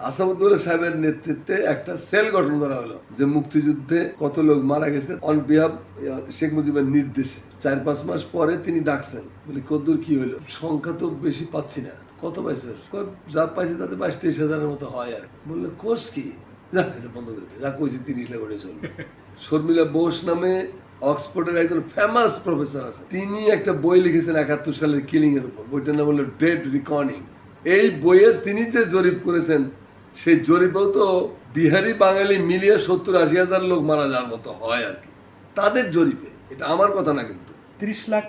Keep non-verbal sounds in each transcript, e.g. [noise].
আসাদুল্লাহ সাহেবের নেতৃত্বে একটা সেল গঠন করা হলো যে মুক্তিযুদ্ধে কত লোক মারা গেছে অন বিহাফ শেখ মুজিবের নির্দেশে। চার পাঁচ মাস পরে তিনি ডাকছেন বলি কদ্দুর কি হলো? সংখ্যা তো বেশি পাচ্ছি না। কত পাইছে? যা পাইছে তাতে বাইশ তেইশ হাজারের মতো হয় আর। বললে কোর্স কি? যা এটা বন্ধ করে যা কইছি তিরিশ লাখ করে চলবে। [laughs] শর্মিলা বোস নামে অক্সফোর্ডের একজন ফেমাস প্রফেসর আছে। তিনি একটা বই লিখেছেন একাত্তর সালের কিলিং এর উপর। বইটার নাম হলো ডেড রিকর্নিং এই বইয়ে তিনি যে জরিপ করেছেন সেই জরিপেও তো বিহারি বাঙালি মিলিয়ে সত্তর আশি হাজার লোক মারা যাওয়ার মতো হয় আর কি। তাদের জরিপে এটা আমার কথা না কিন্তু। তিরিশ লাখ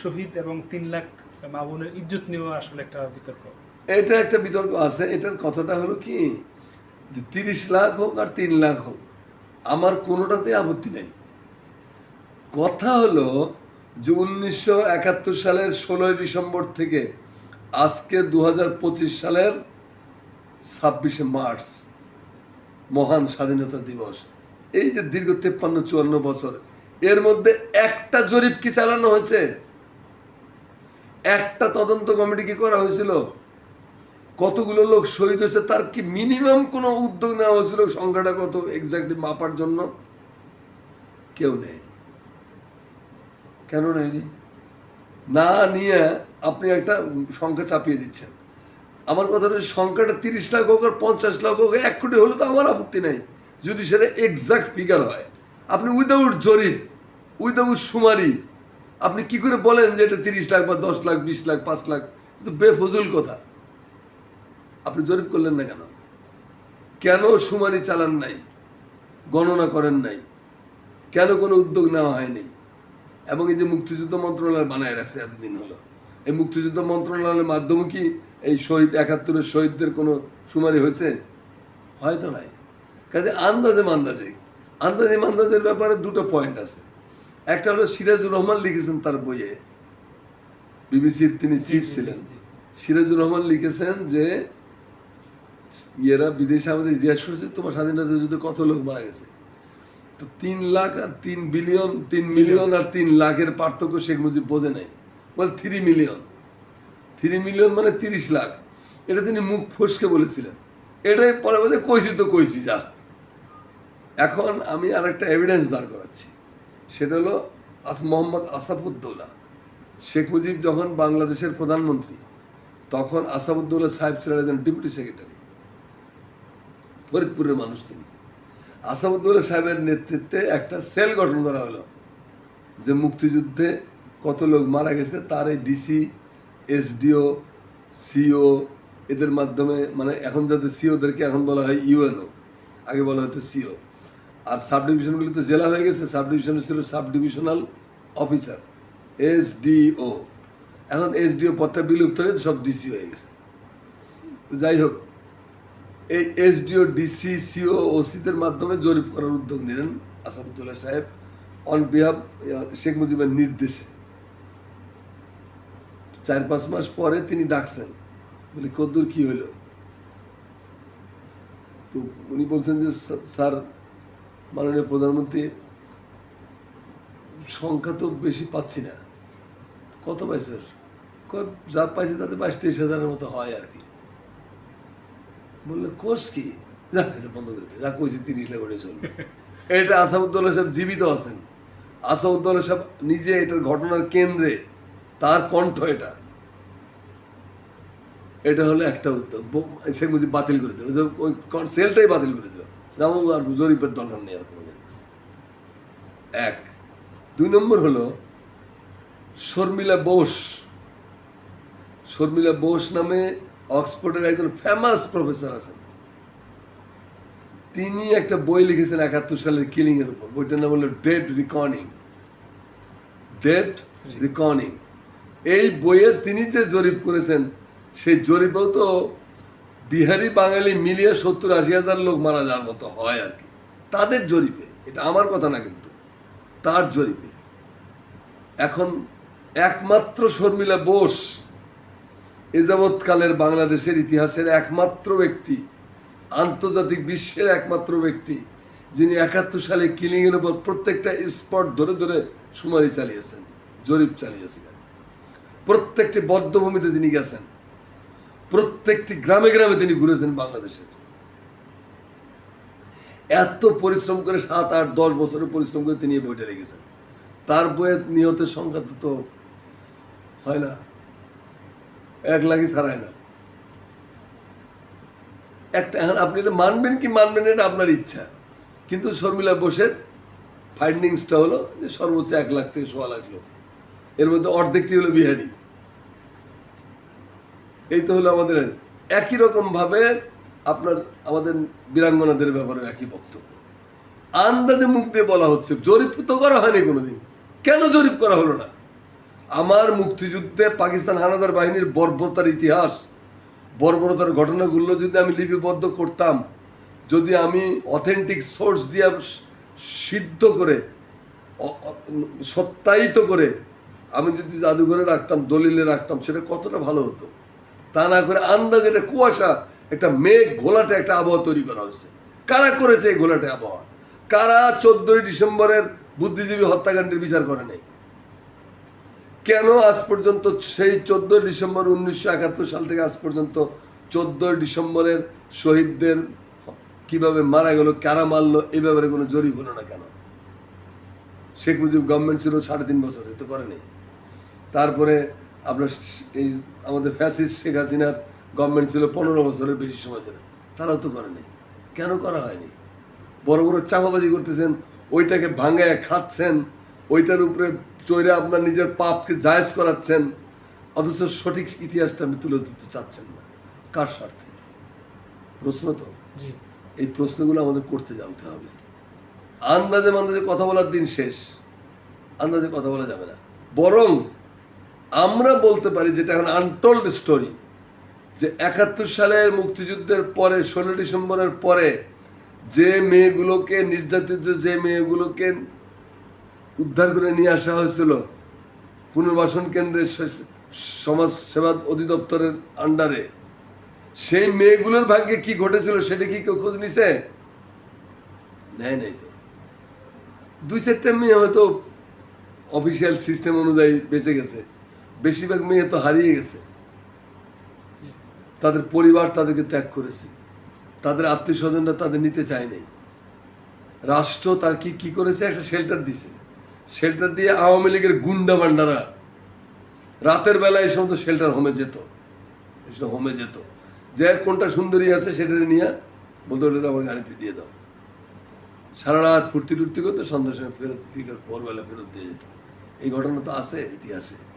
শহীদ এবং তিন লাখ মা বোনের ইজ্জত নিয়েও আসলে একটা বিতর্ক। এটা একটা বিতর্ক আছে এটার কথাটা হলো কি যে তিরিশ লাখ হোক আর তিন লাখ হোক আমার কোনোটাতে আপত্তি নেই। কথা হলো যে উনিশশো একাত্তর সালের ষোলোই ডিসেম্বর থেকে আজকে দু পঁচিশ সালের ছাব্বিশে মার্চ, মহান স্বাধীনতা দিবস। এই যে দীর্ঘ তেপ্পান্ন, চুয়ান্ন বছর, এর মধ্যে একটা জরিপ কি চালানো হয়েছে? একটা তদন্ত কমিটি কি করা হয়েছিল? কতগুলো লোক শহীদ হয়েছে? তার কি মিনিমাম কোনো উদ্যোগ নেওয়া হয়েছিল সংখ্যাটা কত এক্স্যাক্টলি মাপার জন্য? কেউ নেয়নি। কেন নেয়নি? না নিয়ে আপনি একটা সংখ্যা চাপিয়ে দিচ্ছেন। আমার কথা হচ্ছে সংখ্যাটা তিরিশ লাখ হোক আর পঞ্চাশ লাখ হোক, এক কোটি হলে তো আমার আপত্তি নেই, যদি সেটা এক্সাক্ট ফিগার হয়। আপনি উইদাউট জরিপ উইদাউট সুমারি আপনি কি করে বলেন যে এটা তিরিশ লাখ বা দশ লাখ, বিশ লাখ, পাঁচ লাখ? তো বেফজুল কথা। আপনি জরিপ করলেন না কেন? কেন সুমারি চালান নাই? গণনা করেন নাই? কেন কোনো উদ্যোগ নেওয়া হয়নি? এবং এই যে মুক্তিযুদ্ধ মন্ত্রণালয় বানায় রাখছে এতদিন হলো। এই মুক্তিযুদ্ধ মন্ত্রণালয়ের মাধ্যমে কি এই শহীদ একাত্তরের শহীদদের কোনো সুমারি হয়েছে? হয়তো নাই। কাজে আন্দাজে মান্দাজে আন্দাজে মান্দাজের ব্যাপারে দুটো পয়েন্ট আছে। একটা হলো সিরাজুর রহমান লিখেছেন তার বইয়ে। বিবিসির তিনি চিফ ছিলেন। সিরাজুর রহমান লিখেছেন যে ইয়েরা বিদেশে আমাদের জিজ্ঞেস করেছে তোমার স্বাধীনতা যুদ্ধে কত লোক মারা গেছে? তো তিন লাখ আর তিন বিলিয়ন তিন মিলিয়ন আর তিন লাখের পার্থক্য শেখ মুজিব বোঝে নাই। বল থ্রি মিলিয়ন থ্রি মিলিয়ন মানে তিরিশ লাখ। এটা তিনি মুখ ফসকে বলেছিলেন। এটাই পরে বলছে কইছি তো কইছি, যা। এখন আমি আর একটা এভিডেন্স দাঁড় করাচ্ছি। সেটা হলো মোহাম্মদ আসাফুদ্দৌলা শেখ মুজিব যখন বাংলাদেশের প্রধানমন্ত্রী, তখন আসাফুদ্দৌলা সাহেব ছিলেন একজন ডেপুটি সেক্রেটারি ফরিদপুরের মানুষ তিনি। আসাদুল্লাহ সাহেবের নেতৃত্বে একটা সেল গঠন করা হলো যে মুক্তিযুদ্ধে কত লোক মারা গেছে, তার এই ডিসি এসডিও সিও এদের মাধ্যমে মানে এখন যাতে সিওদেরকে এখন বলা হয় ইউএনও আগে বলা হতো সিও আর সাব ডিভিশনগুলি তো জেলা হয়ে গেছে সাব ডিভিশন ছিল সাব ডিভিশনাল অফিসার এসডিও এখন এসডিও পদটা বিলুপ্ত হয়ে সব ডিসি হয়ে গেছে। তো যাই হোক, এই এসডিও ডিসি সিও ওসিদের মাধ্যমে জরিপ করার উদ্যোগ নিলেন আসাদুল্লাহ সাহেব। অন বিহাফ শেখ মুজিবের নির্দেশে। চার পাঁচ মাস পরে তিনি ডাকছেন। বলি, কদ্দুর, কি হইল? তো উনি বলছেন যে "স্যার- মাননীয় প্রধানমন্ত্রী, সংখ্যা তো বেশি পাচ্ছি না। কত পাইছে যা পাইছে তাতে বাইশ তেইশ হাজারের মতো হয় আর কি। বললে কোর্স কি? যা এটা বন্ধ করে যা কইছি তিরিশ লাখ করে চলবে। এটা আসাউদ্দৌলা সাহেব জীবিত আছেন। আসাউদ্দৌলা সাহেব নিজে এটার ঘটনার কেন্দ্রে তার কণ্ঠ এটা। এটা হলো একটা উদ্যোগ ব- শেখ মুজিব বাতিল করে দিল। ওই সেলটাই বাতিল করে দিল। যেমন আর জরিপের দরকার নেই আর কোনোদিন। এক। দুই নম্বর হলো শর্মিলা বোস। শর্মিলা বোস নামে অক্সফোর্ডের একজন ফেমাস প্রফেসর আছেন। তিনি একটা বই লিখেছেন একাত্তর সালের কিলিং এর উপর। বইটার নাম হলো ডেড রিকর্নিং ডেড রিকর্নিং এই বইয়ে তিনি যে জরিপ করেছেন, সেই জরিপেও তো বিহারি বাঙালি মিলিয়ে সত্তর আশি হাজার লোক মারা যাওয়ার মতো হয় আর কি। তাদের জরিপে, এটা আমার কথা না কিন্তু, তার জরিপে। এখন একমাত্র শর্মিলা বোস এ যাবৎকালের বাংলাদেশের ইতিহাসের একমাত্র ব্যক্তি, আন্তর্জাতিক বিশ্বের একমাত্র ব্যক্তি, যিনি একাত্তর সালে কিলিংয়ের উপর প্রত্যেকটা স্পট ধরে ধরে শুমারি চালিয়েছেন, জরিপ চালিয়েছিলেন। প্রত্যেকটি বদ্ধভূমিতে তিনি গেছেন। প্রত্যেকটি গ্রামে গ্রামে তিনি ঘুরেছেন বাংলাদেশের। এত পরিশ্রম করে সাত আট দশ বছরের পরিশ্রম করে তিনি এই বইটা লিখেছেন। তার বইয়ের নিহতের সংখ্যা তো হয় না। এক লাখই ছাড়ায় না। একটা এখন আপনি এটা মানবেন কি মানবেন এটা আপনার ইচ্ছা। কিন্তু শর্মিলা বোসের ফাইন্ডিংসটা হলো যে সর্বোচ্চ এক লাখ থেকে সোয়া লাখ লোক। এর মধ্যে অর্ধেকটি হলো বিহারি। এই তো হলো আমাদের একই রকম ভাবে আপনার, আমাদের বীরাঙ্গনাদের ব্যাপারে একই বক্তব্য। আন্দাজে মুখ দিয়ে বলা হচ্ছে, জরিপ তো করা হয়নি কোনোদিন। কেন জরিপ করা হলো না? আমার মুক্তিযুদ্ধে পাকিস্তান হানাদার বাহিনীর বর্বরতার ইতিহাস, বর্বরতার ঘটনাগুলো যদি আমি লিপিবদ্ধ করতাম, যদি আমি অথেন্টিক সোর্স দিয়ে সিদ্ধ করে সত্যায়িত করে আমি যদি জাদুঘরে রাখতাম, দলিলে রাখতাম, সেটা কতটা ভালো হতো? তা না করে আন্দাজ এটা কুয়াশা, একটা মেঘ ঘোলাটে একটা আবহাওয়া তৈরি করা হয়েছে। কারা করেছে এই ঘোলাটে আবহাওয়া? কারা চোদ্দই ডিসেম্বরের বুদ্ধিজীবী হত্যাকাণ্ডের বিচার করে নেই? কেন আজ পর্যন্ত সেই চোদ্দই ডিসেম্বর উনিশশো একাত্তর সাল থেকে আজ পর্যন্ত চোদ্দই ডিসেম্বরের শহীদদের কীভাবে মারা গেল, কারা মারলো এই ব্যাপারে কোনো জরিপ হলো না কেন? শেখ মুজিব গভর্নমেন্ট ছিল সাড়ে তিন বছর তো করেনি তারপরে আপনার এই আমাদের ফ্যাসিস্ট শেখ হাসিনার গভর্নমেন্ট ছিল পনেরো বছরের বেশি সময় ধরে। তারাও তো করেনি কেন করা হয়নি? বড় বড় চাপাবাজি করতেছেন ওইটাকে ভাঙায় খাচ্ছেন ওইটার উপরে চৈরে আপনার নিজের পাপকে জায়েজ করাচ্ছেন অথচ সঠিক ইতিহাসটা আপনি তুলে ধরতে চাচ্ছেন না। কার স্বার্থে? প্রশ্ন তো। এই প্রশ্নগুলো আমাদের করতে জানতে হবে। আন্দাজে মান্দাজে কথা বলার দিন শেষ। আন্দাজে কথা বলা যাবে না। বরং আমরা বলতে পারি যেটা এখন আনটোল্ড স্টোরি যে একাত্তর সালের মুক্তিযুদ্ধের পরে, ষোলো ডিসেম্বরের পরে যে মেয়েগুলোকে, নির্যাতিত যে মেয়েগুলোকে উদ্ধার করে নিয়ে আসা হয়েছিল, পুনর্বাসন কেন্দ্রের সমাজ সেবা অধিদপ্তরের আন্ডারে সেই মেয়েগুলোর ভাগ্যে কি ঘটেছিল সেটা কি কেউ খোঁজ নিছে? নেয় নাই তো। দুই চারটা মেয়ে হয়তো অফিসিয়াল সিস্টেম অনুযায়ী বেঁচে গেছে। বেশিরভাগ মেয়ে তো হারিয়ে গেছে। তাদের পরিবার তাদেরকে ত্যাগ করেছে। তাদের আত্মীয় স্বজনরা তাদের নিতে চায় নাই। রাষ্ট্র তার কি কি করেছে? একটা শেল্টার দিছে। শেল্টার দিয়ে আওয়ামী লীগের গুন্ডা বান্ডারা রাতের বেলায় এই সমস্ত শেল্টার হোমে যেত। হোমে যেত। যে কোনটা সুন্দরী আছে সেটা নিয়ে বলতে ওটা আমার গাড়িতে দিয়ে দাও। সারা রাত ফুর্তি টুর্তি করতো, সন্ধ্যার সময় ফেরত, বিকেল, ভোরবেলা ফেরত দিয়ে যেত। এই ঘটনা তো আছে ইতিহাসে।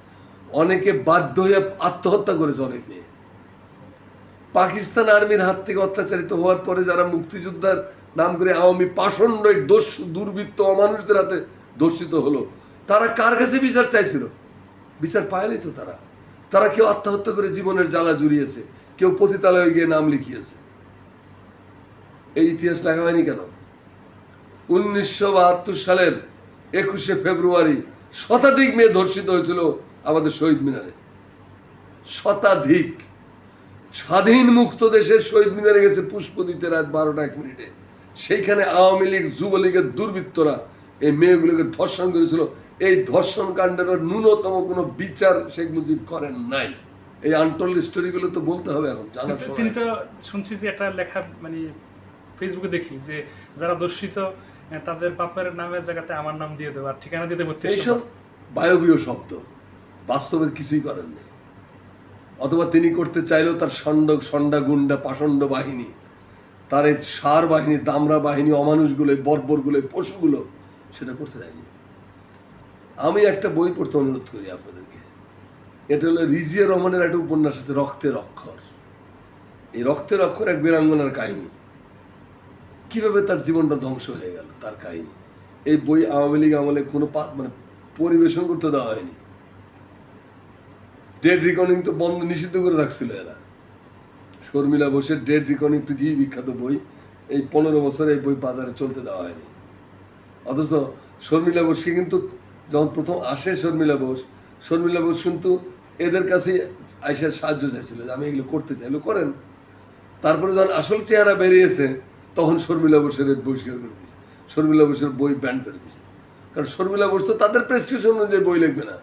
অনেকে বাধ্য হয়ে আত্মহত্যা করেছে অনেক মেয়ে। পাকিস্তান আর্মির হাত থেকে অত্যাচারিত হওয়ার পরে যারা মুক্তিযোদ্ধার নাম করে আওয়ামী পাষণ্ড দোষ, দুর্বৃত্ত, অমানুষদের হাতে দর্শিত হলো, তারা কার কাছে বিচার চাইছিল? বিচার পায়নি তো তারা। তারা কেউ আত্মহত্যা করে জীবনের জ্বালা জুড়িয়েছে, কেউ পতিতালয়ে গিয়ে নাম লিখিয়েছে। এই ইতিহাস লেখা হয়নি কেন? উনিশশো বাহাত্তর সালের একুশে ফেব্রুয়ারি শতাধিক মেয়ে ধর্ষিত হয়েছিল আমাদের শহীদ মিনারে। শতাধিক স্বাধীন মুক্ত দেশের শহীদ মিনারে গেছে পুষ্প দিতে রাত বারোটা এক মিনিটে। সেইখানে আওয়ামী লীগ যুবলীগের দুর্বৃত্তরা এই মেয়েগুলোকে ধর্ষণ করেছিল। এই ধর্ষণ কাণ্ডের ন্যূনতম কোনো বিচার শেখ মুজিব করেন নাই। এই আনটোল্ড স্টোরিগুলো তো বলতে হবে এখন জানার তিনি তো শুনছি যে একটা লেখা মানে ফেসবুকে দেখি যে যারা দর্শিত তাদের বাপের নামের জায়গাতে আমার নাম দিয়ে দেবো আর ঠিকানা দিয়ে দেবো এইসব বায়বীয় শব্দ। বাস্তবে কিছুই করেন নেই। অথবা তিনি করতে চাইলেও তার ষণ্ড ষণ্ডা গুন্ডা পাষণ্ড বাহিনী, তার এই সার বাহিনী দামরা বাহিনী, অমানুষগুলো বর্বরগুলো পশুগুলো সেটা করতে দেয়নি। আমি একটা বই পড়তে অনুরোধ করি আপনাদেরকে। এটা হলো রিজিয়া রহমানের একটা উপন্যাস আছে রক্তের অক্ষর এই রক্তের অক্ষর এক বীরাঙ্গনার কাহিনী। কীভাবে তার জীবনটা ধ্বংস হয়ে গেল তার কাহিনী। এই বই আওয়ামী লীগ আমলে কোনো মানে পরিবেশন করতে দেওয়া হয়নি। ডেড রেকর্ডিং তো বন্ধ নিষিদ্ধ করে রাখছিল এরা। শর্মিলা বোসের ডেড রেকর্ডিং পৃথিবী বিখ্যাত বই। এই পনেরো বছর এই বই বাজারে চলতে দেওয়া হয়নি। অথচ শর্মিলা বোসকে কিন্তু যখন প্রথম আসে শর্মিলা বোস শর্মিলা বোস কিন্তু এদের কাছে আইসার সাহায্য চাইছিল যে আমি এগুলো করতে চাই। করেন। তারপরে যখন আসল চেহারা বেরিয়েছে, তখন শর্মিলা বোসের বহিষ্কার করে দিয়েছে শর্মিলা বোসের বই ব্যান করে দিয়েছে কারণ শর্মিলা বোস তো তাদের প্রেসক্রিপশন অনুযায়ী বই লিখবে না।